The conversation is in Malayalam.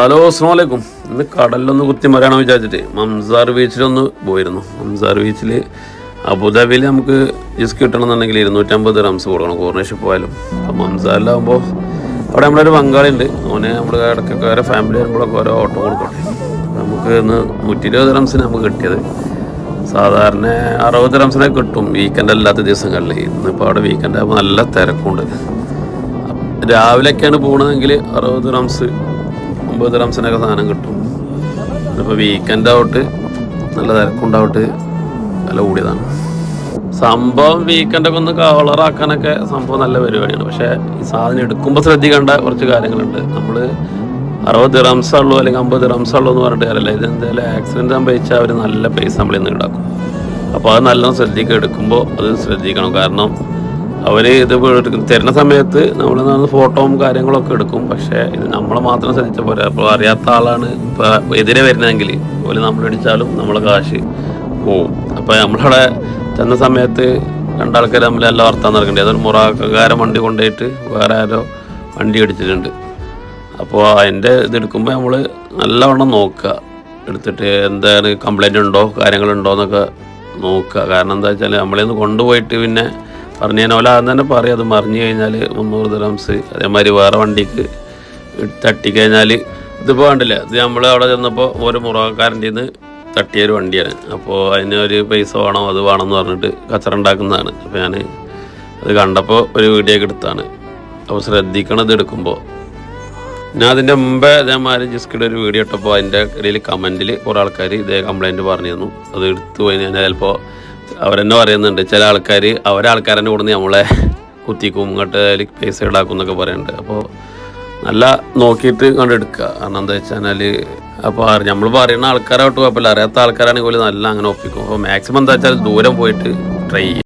ഹലോ അസ്സാം ഇന്ന് കടലിലൊന്ന് കുത്തി മറിയണം വിചാരിച്ചിട്ട് മംസാർ ബീച്ചിലൊന്ന് പോയിരുന്നു. മംസാർ ബീച്ചിൽ അബുദാബിയിൽ നമുക്ക് ജിസ് കിട്ടണമെന്നുണ്ടെങ്കിൽ ഇരുന്നൂറ്റമ്പത് റംസ് കൊടുക്കണം കോർണർഷിപ്പ് പോയാലും. അപ്പോൾ മംസാറിലാകുമ്പോൾ അവിടെ നമ്മുടെ ഒരു പങ്കാളി ഉണ്ട് അവനെ നമ്മൾ ഇടയ്ക്കൊക്കെ ഓരോ ഫാമിലി വരുമ്പോഴൊക്കെ ഓരോ ഓട്ടോ കൊടുക്കട്ടെ നമുക്ക് ഇന്ന് നൂറ്റി ഇരുപത് റംസിന് നമുക്ക് കിട്ടിയത്. സാധാരണ അറുപത് റംസിനെ കിട്ടും വീക്കെൻഡ് അല്ലാത്ത ദിവസങ്ങളിൽ. ഇന്നിപ്പോൾ അവിടെ വീക്കെൻഡ് ആകുമ്പോൾ നല്ല തിരക്കുണ്ട്. രാവിലെയൊക്കെയാണ് പോകണമെങ്കിൽ അറുപത് റംസ് ഒമ്പത് റംസിനൊക്കെ സാധനം കിട്ടും. അപ്പോൾ വീക്കെൻഡ് ആവട്ട് നല്ല തിരക്കുണ്ടാവട്ട് നല്ല കൂടിയതാണ്. സംഭവം വീക്കെൻഡൊക്കെ ഒന്ന് കളറാക്കാനൊക്കെ സംഭവം നല്ല പരിപാടിയാണ്. പക്ഷേ ഈ സാധനം എടുക്കുമ്പോൾ ശ്രദ്ധിക്കേണ്ട കുറച്ച് കാര്യങ്ങളുണ്ട്. നമ്മൾ അറുപത് റംസ് ഉള്ളൂ അല്ലെങ്കിൽ അമ്പത് റംസ് ഉള്ളൂ എന്ന് പറഞ്ഞിട്ട് കാര്യമില്ല. ഇത് എന്തായാലും ആക്സിഡന്റ് സംഭവിച്ചാൽ അവർ നല്ല പൈസ നമ്മളിൽ നിന്ന് അപ്പോൾ അത് നല്ലോണം ശ്രദ്ധിക്കുക. എടുക്കുമ്പോൾ അത് ശ്രദ്ധിക്കണം. കാരണം അവർ ഇത് തരുന്ന സമയത്ത് നമ്മൾ ഫോട്ടോയും കാര്യങ്ങളൊക്കെ എടുക്കും. പക്ഷേ ഇത് നമ്മൾ മാത്രം ശ്രദ്ധിച്ച പോലെ അപ്പോൾ അറിയാത്ത ആളാണ് ഇപ്പോൾ എതിരെ വരുന്നതെങ്കിൽ അതുപോലെ നമ്മളടിച്ചാലും നമ്മളെ കാശ് പോവും. അപ്പോൾ നമ്മളവിടെ ചെന്ന സമയത്ത് രണ്ടാൾക്കാർ തമ്മിൽ എല്ലാം വർത്താൻ നടക്കണ്ടേ. അതൊരു മുറാക്കാരൻ വണ്ടി കൊണ്ടുപോയിട്ട് വേറെ ആരോ വണ്ടി അടിച്ചിട്ടുണ്ട് അപ്പോൾ അതിന്റെ ഇതെടുക്കുമ്പോൾ നമ്മൾ നല്ലവണ്ണം നോക്കുക. എടുത്തിട്ട് എന്താണ് കംപ്ലയിന്റ് ഉണ്ടോ കാര്യങ്ങളുണ്ടോ എന്നൊക്കെ നോക്കുക. കാരണം എന്താ വെച്ചാൽ നമ്മളിന്ന് കൊണ്ടുപോയിട്ട് പിന്നെ പറഞ്ഞു പോലെ ആദ്യം തന്നെ പറയും അത് മറിഞ്ഞു കഴിഞ്ഞാൽ മുന്നൂറ് ദിറംസ് അതേമാതിരി വേറെ വണ്ടിക്ക് തട്ടിക്കഴിഞ്ഞാൽ ഇതിപ്പോൾ കണ്ടില്ല ഇത് നമ്മൾ അവിടെ ചെന്നപ്പോൾ ഒരു മുറകക്കാരന്റെ നിന്ന് തട്ടിയൊരു വണ്ടിയാണ്. അപ്പോൾ അതിന് ഒരു പൈസ വേണം അത് വേണം എന്ന് പറഞ്ഞിട്ട് കച്ചറ ഉണ്ടാക്കുന്നതാണ്. അപ്പോൾ ഞാൻ അത് കണ്ടപ്പോൾ ഒരു വീഡിയോ ഒക്കെ എടുത്താണ്. അപ്പോൾ ശ്രദ്ധിക്കണം ഇത് എടുക്കുമ്പോൾ ഞാൻ അതിന്റെ മുമ്പേ ഇതേമാതിരി ജിസ്കിയുടെ ഒരു വീഡിയോ ഇട്ടപ്പോൾ അതിന്റെ ഇടയിൽ കമന്റിൽ കുറേ ആൾക്കാർ ഇതേ കംപ്ലയിന്റ് പറഞ്ഞിരുന്നു. അത് എടുത്തു കഴിഞ്ഞാൽ ചിലപ്പോൾ അവരെന്നെ പറയുന്നുണ്ട് ചില ആൾക്കാർ അവരാൾക്കാരെ കൂടുന്ന നമ്മളെ കുത്തിക്കും ഇങ്ങോട്ട് അതിൽ ഈടാക്കും എന്നൊക്കെ പറയുന്നുണ്ട്. അപ്പോൾ നല്ല നോക്കിയിട്ട് കണ്ടെടുക്കുക കാരണം എന്താ വെച്ചാൽ അപ്പോൾ നമ്മൾ പറയുന്ന ആൾക്കാരായിട്ട് കുഴപ്പമില്ല. അറിയാത്ത ആൾക്കാരാണെങ്കിൽ പോലും നല്ല അങ്ങനെ ഒപ്പിക്കും. അപ്പോൾ മാക്സിമം എന്താ വെച്ചാൽ ദൂരം പോയിട്ട് ട്രൈ ചെയ്യും